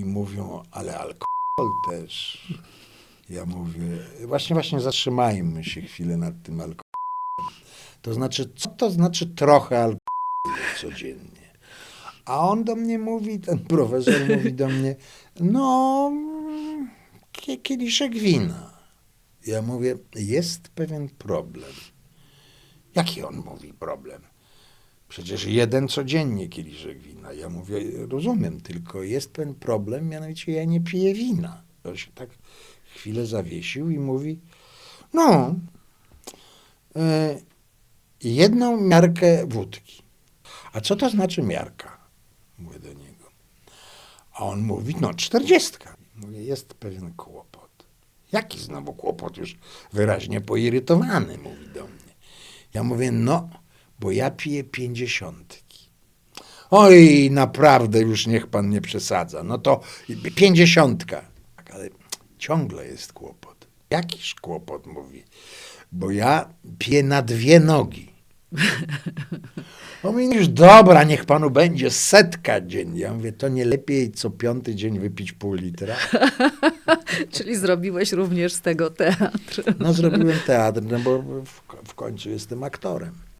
I mówią, ale alkohol też. Ja mówię, właśnie, właśnie zatrzymajmy się chwilę nad tym alkoholem. To znaczy, co to znaczy trochę alkoholu codziennie? A on do mnie mówi, ten profesor mówi do mnie, no, kie- kieliszek wina. Ja mówię, jest pewien problem. Jaki on mówi problem? Przecież jeden codziennie kieliszek wina. Ja mówię, rozumiem, tylko jest pewien problem, mianowicie ja nie piję wina. On się tak chwilę zawiesił i mówi, no, e, jedną miarkę wódki. A co to znaczy miarka? Mówię do niego. A on mówi, no czterdziestka. Mówię, jest pewien kłopot. Jaki znowu kłopot? Już wyraźnie poirytowany, mówi do mnie. Ja mówię, no, bo ja piję pięćdziesiątki. Oj, naprawdę, już niech pan nie przesadza. No to pięćdziesiątka. Tak, ale ciągle jest kłopot. Jakiż kłopot, mówi. Bo ja piję na dwie nogi. On mówi, już dobra, niech panu będzie setka dziennie. Ja mówię, to nie lepiej co piąty dzień wypić pół litra? Czyli zrobiłeś również z tego teatr. No zrobiłem teatr, no bo w, w końcu jestem aktorem.